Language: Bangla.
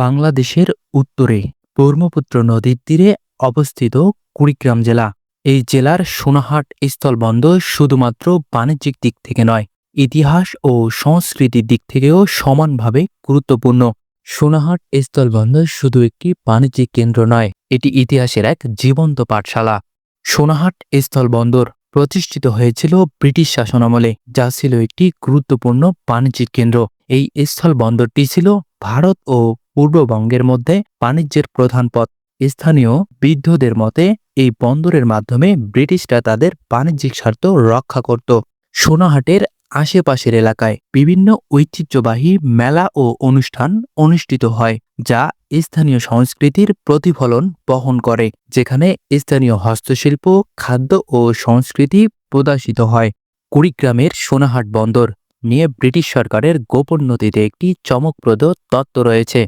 বাংলাদেশের উত্তরে ব্রহ্মপুত্র নদীর তীরে অবস্থিত কুড়িগ্রাম জেলা। এই জেলার সোনাহাট স্থলবন্দর শুধুমাত্র বাণিজ্যিক দিক থেকে নয়, ইতিহাস ও সংস্কৃতির দিক থেকেও সমানভাবে গুরুত্বপূর্ণ। সোনাহাট স্থলবন্দর শুধু একটি বাণিজ্যিক কেন্দ্র নয়, এটি ইতিহাসের এক জীবন্ত পাঠশালা। সোনাহাট স্থলবন্দর প্রতিষ্ঠিত হয়েছিল ব্রিটিশ শাসনামলে, যা ছিল একটি গুরুত্বপূর্ণ বাণিজ্যিক কেন্দ্র। এই স্থলবন্দরটি ছিল ভারত ও পূর্ববঙ্গের মধ্যে বাণিজ্যের প্রধান পথ। স্থানীয় বৃদ্ধদের মতে, এই বন্দরের মাধ্যমে ব্রিটিশরা তাদের বাণিজ্যিক স্বার্থ রক্ষা করত। সোনাহাটের আশেপাশের এলাকায় বিভিন্ন ঐতিহ্যবাহী মেলা ও অনুষ্ঠান অনুষ্ঠিত হয়, যা স্থানীয় সংস্কৃতির প্রতিফলন বহন করে, যেখানে স্থানীয় হস্তশিল্প, খাদ্য ও সংস্কৃতি প্রদর্শিত হয়। কুড়িগ্রামের সোনাহাট বন্দর নিয়ে ব্রিটিশ সরকারের গোপন নথিতে একটি চমকপ্রদ তত্ত্ব রয়েছে।